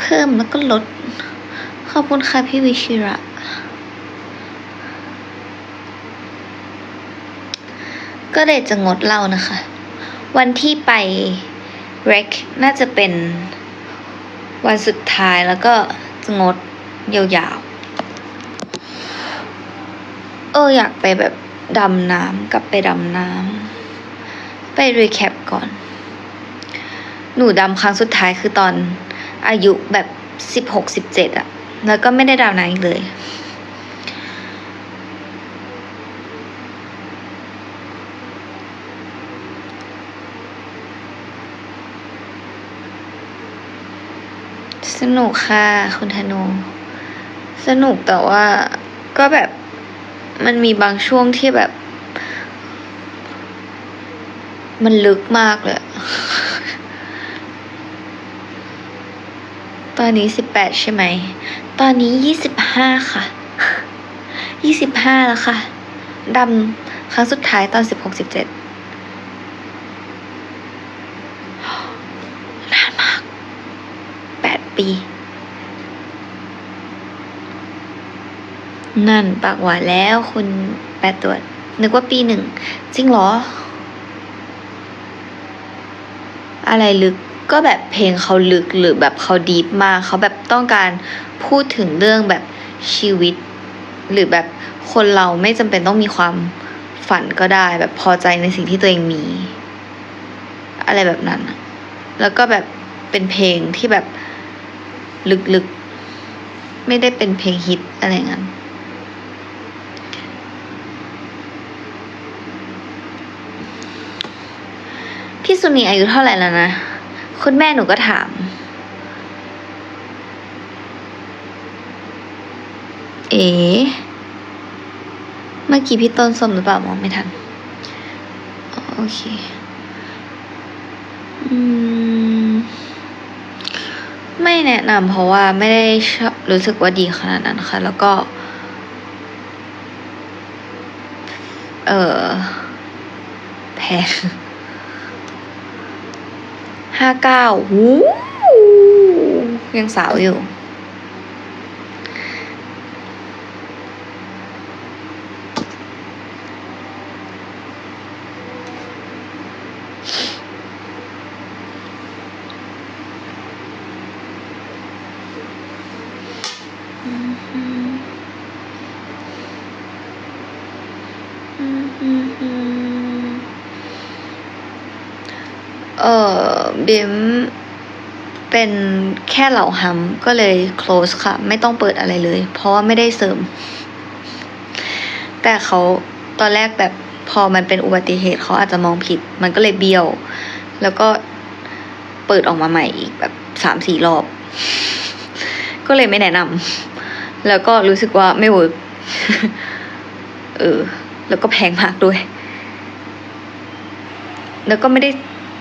เพิ่มแล้วก็ลด ขอบคุณค่ะพี่วิชิระ ก็เลยจะงดเล้านะคะ วันที่ไปเรคน่าจะเป็นวันสุดท้ายแล้วก็จะงดยาวๆ เอออยากไปแบบดำน้ำกลับไปดำน้ำไปรีแคปก่อน หนูดำครั้งสุดท้ายคือตอน อายุแบบสิบหกสิบเจ็ดอะแล้วก็ไม่ได้ดำน้ำอีกเลย สนุกค่ะ คุณธนู สนุกแต่ว่าก็แบบมันมีบางช่วงที่แบบ มันลึกมากเลยอะ ตอนนี้สิบแปดใช่ไหม ตอนนี้ยี่สิบห้าค่ะ ยี่สิบห้าแล้วค่ะ ดำครั้งสุดท้ายตอนสิบหกสิบเจ็ดนานมากแปดปี นั่นปากหวานแล้วคุณแปดตรวนึกว่าปีหนึ่ง จริงเหรอ อะไรลึก ก็แบบเพลงเขาลึกหรือแบบเขาดีฟมากเขาแบบต้องการพูดถึงเรื่องแบบชีวิต หรือแบบคนเราไม่จำเป็นต้องมีความฝันก็ได้ แบบพอใจในสิ่งที่ตัวเองมี อะไรแบบนั้น แล้วก็แบบเป็นเพลงที่แบบลึกๆ ไม่ได้เป็นเพลงฮิตอะไรงั้นพี่สุนีอายุเท่าไหร่แล้วนะ คุณแม่หนูก็ถาม เอ๋เมื่อกี้พี่ต้นสมหรือเปล่ามองไม่ทัน โอเค อืม ไม่แนะนำเพราะว่าไม่ได้ชอบรู้สึกว่าดีขนาดนั้นค่ะ แล้วก็ เออแพง ห้าเก้าหูยังสาวอยู่ เออบิมเป็นแค่เหล่าฮัมก็เลย close ค่ะ ไม่ต้องเปิดอะไรเลย เพราะว่าไม่ได้เสริม แต่เขาตอนแรกแบบพอมันเป็นอุบัติเหตุเขาอาจจะมองผิด มันก็เลยเบี้ยว แล้วก็เปิดออกมาใหม่อีกแบบสามสี่รอบ ก็เลยไม่แนะนำแล้วก็รู้สึกว่าไม่เวิร์กเออ แล้วก็แพงมากด้วย แล้วก็ไม่ได้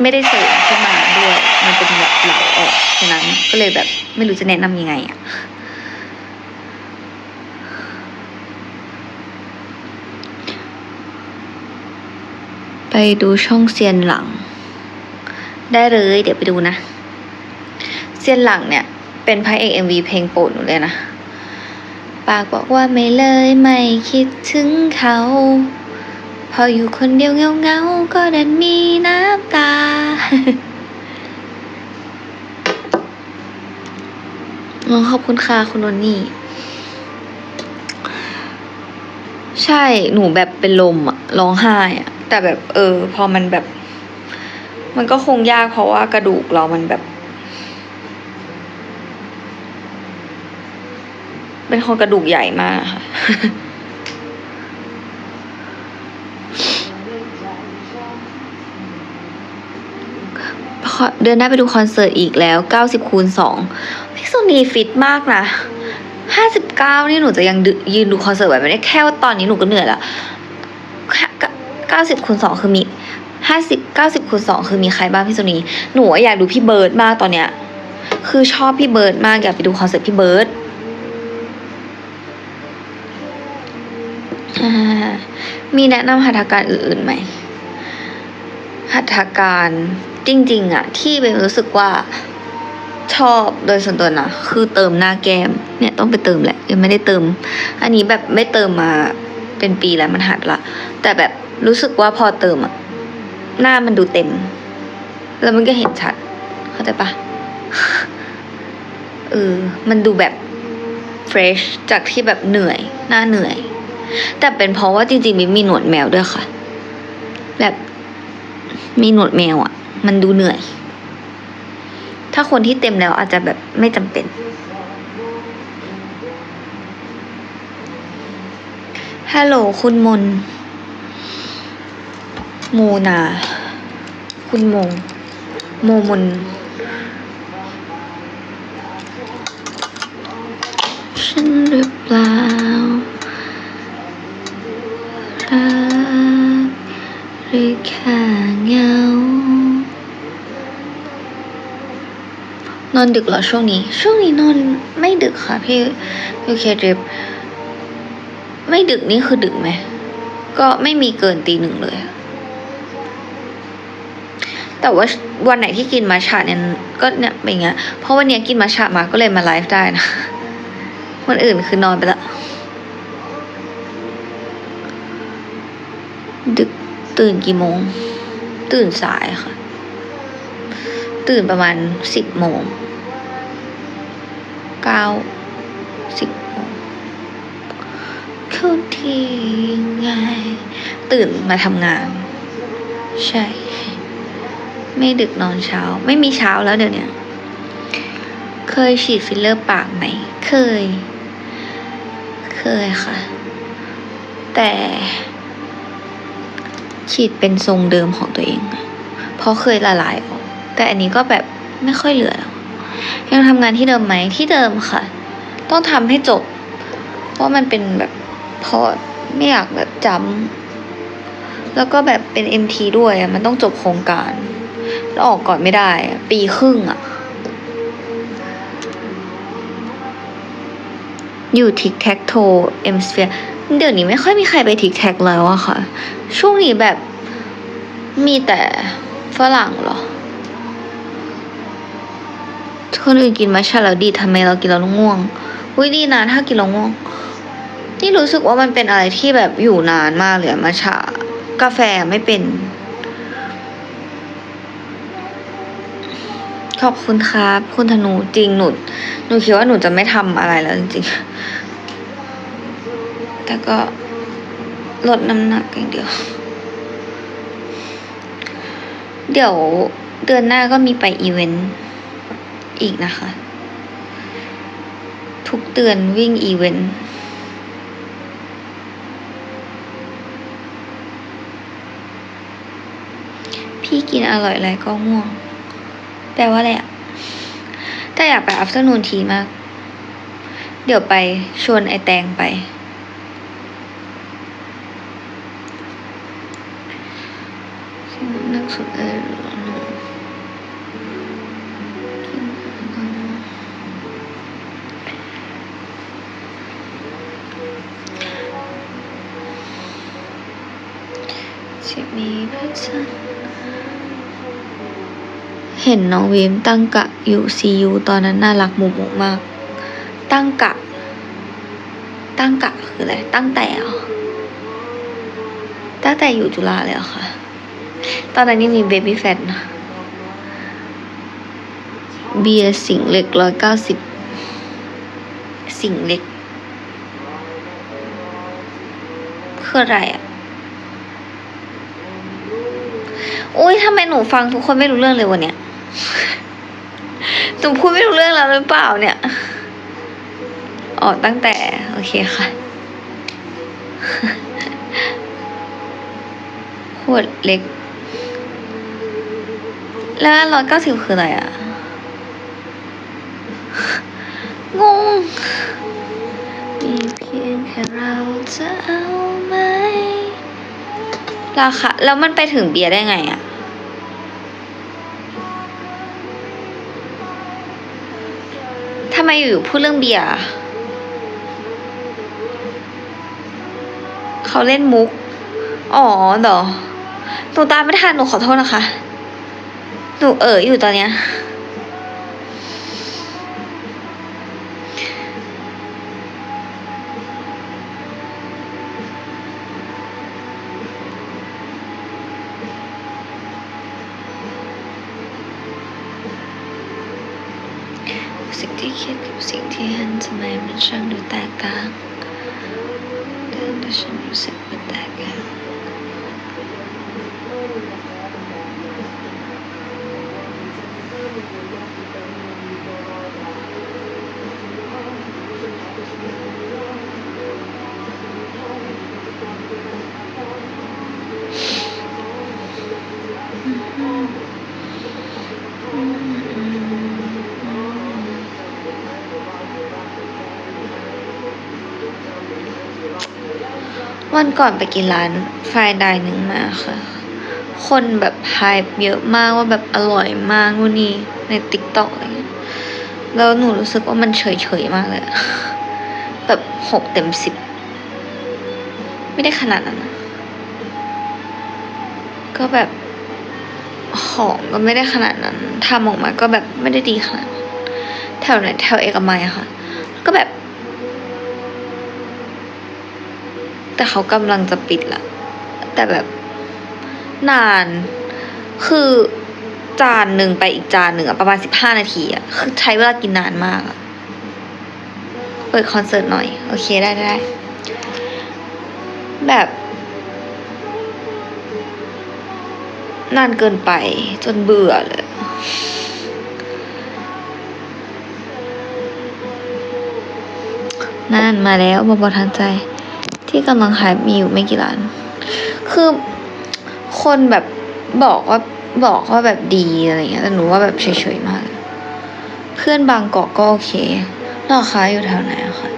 ไม่ได้เสริมขึ้นมาด้วย มันเป็นแบบเหลาออกฉะนั้นก็เลยแบบไม่รู้จะแนะนำยังไงอะไปดูช่องเซียนหลัง ได้เลย เดี๋ยวไปดูนะ เซียนหลังเนี่ย เป็นพระเอกเอ็มวีเพลงโปรดหนูเลยนะ ปากบอกว่าไม่เลยไม่คิดถึงเขา พออยู่คนเดียวเงาเงาๆก็ดันมีน้ำตาอ๋อขอบคุณค่ะคุณนนนี่ ใช่ หนูแบบเป็นลมอะร้องไห้อะแต่แบบ เออ พอมันแบบ มันก็คงยากเพราะว่ากระดูกเรามันแบบ เป็นคนกระดูกใหญ่มากค่ะ เดือนหน้าไปดูคอนเสิร์ตอีกแล้ว 90คูณ2พี่สุนีฟิตมากนะ 59 นี่หนูจะยังยืนดูคอนเสิร์ตแบบไม่ได้แค่ว่าตอนนี้หนูก็เหนื่อยล้ว90คูณ2คือมี 50 90คูณ2คือมีใครบ้างพี่สุนีหนูอยากดูพี่เบิร์ดมากตอนเนี้ยคือชอบพี่เบิร์ดมากอยากไปดูคอนเสิร์ตพี่เบิร์ดมีแนะนำหัตถการอื่นๆไหมหัตถการ จริง ๆอะที่เบนรู้สึกว่าชอบโดยส่วนตัวนะคือเติมหน้าแก้มเนี่ยต้องไปเติมแหละยังไม่ได้เติม อันนี้แบบไม่เติมมาเป็นปีแล้วมันหายไปละแต่แบบรู้สึกว่าพอเติมอะหน้ามันดูเต็ม แล้วมันก็เห็นชัด เข้าใจปะเออมันดูแบบเฟรชจากที่แบบเหนื่อย หน้าเหนื่อย แต่เป็นเพราะว่าจริงๆมิมีหนวดแมวด้วยค่ะ แบบมีหนวดแมวอะ่ะ มันดูเหนื่อย ถ้าคนที่เต็มแล้วอาจจะแบบไม่จำเป็น ฮัลโหลคุณมน โมนา คุณโม โมมน ฉันหรือเปล่ารักหรือแค่เหงา น อนดึกเหรอช่วงนี้ ช่วงนี้นอนไม่ดึกค่ะพี่ยูเคดริปไม่ดึกนี่คือดึกไหมก็ไม่มีเกินตีหนึ่งเลย แต่ว่าวันไหนที่กินมาชาเนี่ยก็เนี่ยเป็นอย่างเงี้ยเพราะวันเนี้ยกินมาชามาก็เลยมาไลฟ์ได้นะวันอื่นคือนอนไปละดึกตื่นกี่โมง ตื่นสายค่ะ ตื่นประมาณสิบโมง เก้าสิบโมงเขาที่ไงตื่นมาทำงาน ใช่ ไม่ดึกนอนเช้า ไม่มีเช้าแล้วเดี๋ยวนี้เคยฉีดฟิลเลอร์ปากไหม เคย เคยค่ะ แต่ ฉีดเป็นทรงเดิมของตัวเอง เพราะเคยละลายออก แต่อันนี้ก็แบบไม่ค่อยเหลือแล้ว ยังทำงานที่เดิมไหมที่เดิมค่ะ ต้องทำให้จบ เพราะมันเป็นแบบพอไม่อยากแบบจำแล้วก็แบบเป็น MT ด้วยอะมันต้องจบโครงการ แล้วออกก่อนไม่ได้อะปีครึ่งอะอยู่ทิกแท็กโทเอ็มสเฟียเดี๋ยวนี้ไม่ค่อยมีใครไปทิกแท็กแล้วอะค่ะ ช่วงนี้แบบมีแต่ฝรั่งเหรอ คนอื่นกินมัชชาแล้วดีทำไมเรากินแล้วง่วงอุ้ยดีนะถ้ากินแล้วง่วง นี่รู้สึกว่ามันเป็นอะไรที่แบบอยู่นานมากเลยอะมัชชากาแฟไม่เป็น ขอบคุณครับคุณธนูจริงหนูหนูคิดว่าหนูจะไม่ทำอะไรแล้วจริงๆ แต่ก็ลดน้ำหนักอย่างเดียว เดี๋ยวเดือนหน้าก็มีไปอีเวนต์ อีกนะคะ ทุกเดือนวิ่งอีเวนต์พี่กินอร่อยอะไรก็ง่วง แปลว่าอะไรอะแต่อยากไปอัฟเตอร์นูนทีมาก เดี๋ยวไปชวนไอแตงไป นักสุดเออ จะมีพระจันเห็นน้องเวมตั้งกะอยู่ซียูตอนนั้นน่ารักหมุกมาก ตั้งกะ ตั้งกะคืออะไร ตั้งแต่เหรอตั้งแต่อยู่จุฬาเลยเหรอคะตอนนั้นนี่มีเบบี้แฟตนะเบียร์สิงเล็กร้อยเก้าสิบสิงเล็ก คืออะไรอะ อุ้ยทำไมหนูฟังทุกคนไม่รู้เรื่องเลยวันเนี้ยหนูพูดไม่รู้เรื่องแล้วหรือเปล่าเนี่ยอ๋อตั้งแต่ โอเคค่ะขวดเล็ก แล้วร้อยเก้าสิบคืออะไรอะ งง มีเพียงแค่เราจะเอาไหมราคาแล้วมันไปถึงเบียร์ได้ไงอะ ไมอยู่พูดเรื่องเบียร์เขาเล่นมุก อ๋อเหรอหนูตามไม่ทันหนูขอโทษนะคะ หนูเอออยู่ตอนเนี้ย ดูแตกต่า วันก่อนไปกินร้านไฟน์ไดนึงมาค่ะ คนแบบไฮเยอะมากว่าแบบอร่อยมากนู่นนี่ในติ๊กต็อกอะไรเงี้ยแล้วหนูรู้สึกว่ามันเฉยๆมากเลยแบบหกเต็มสิบไม่ได้ขนาดนั้นนะก็แบบของก็ไม่ได้ขนาดนั้นทำออกมาก็แบบไม่ได้ดีขนาดแถวไหนแถวเอกมัยอะค่ะ ก็แบบ แต่เขากำลังจะปิดละแต่แบบนาน คือจานหนึ่งไปอีกจานหนึ่งอะประมาณสิบห้านาทีอะคือใช้เวลากินนานมากอะเปิดคอนเสิร์ตหน่อย โอเคได้ได้ แบบ นานเกินไปจนเบื่อเลยนั่นมาแล้วบอบทันใจ ที่กำลังขายมีอยู่ไม่กี่ร้าน คือคนแบบบอกว่าบอกว่าแบบดีอะไรเงี้ยแต่หนูว่าแบบเฉยๆมาก เพื่อนบางเกาะก็โอเคราคาอยู่แถวไหนอะคะ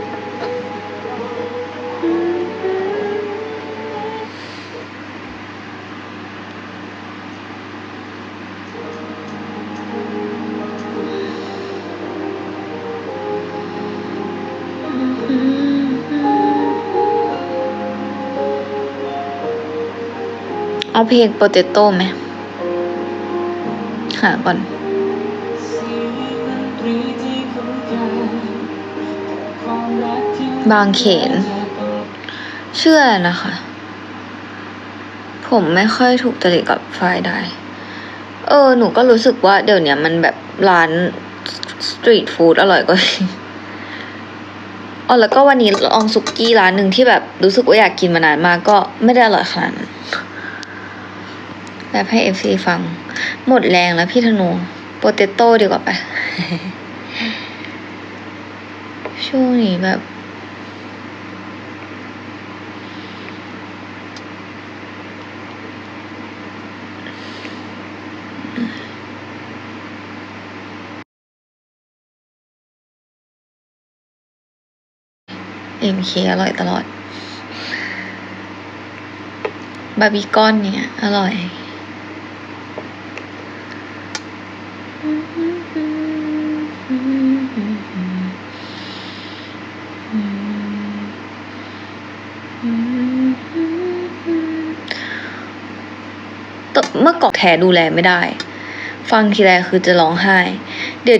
เอาเพลงโปเตโต้ไหมหาก่อนบางเขน เชื่อนะคะ ผมไม่ค่อยถูกจริตกับไฟได้ เออ หนูก็รู้สึกว่าเดี๋ยวเนี้ยมันแบบร้านสตรีทฟู้ดอร่อยกว่าอ๋อแล้วก็วันนี้ลองสุกี้ร้านหนึ่งที่แบบรู้สึกว่าอยากกินมานานมากก็ไม่ได้อร่อยขนาดนั้น แบบให้เอฟซีฟัง หมดแรงแล้วพี่ธนูโปเตโต้ดีกว่าไปช่วงนี้แบบ เอ็มเคอร่อยตลอด บาร์บีคอนเนี่ย อร่อย เกาะแขนดูแลไม่ได้ ฟังทีแรกคือจะร้องไห้ เดี๋ยว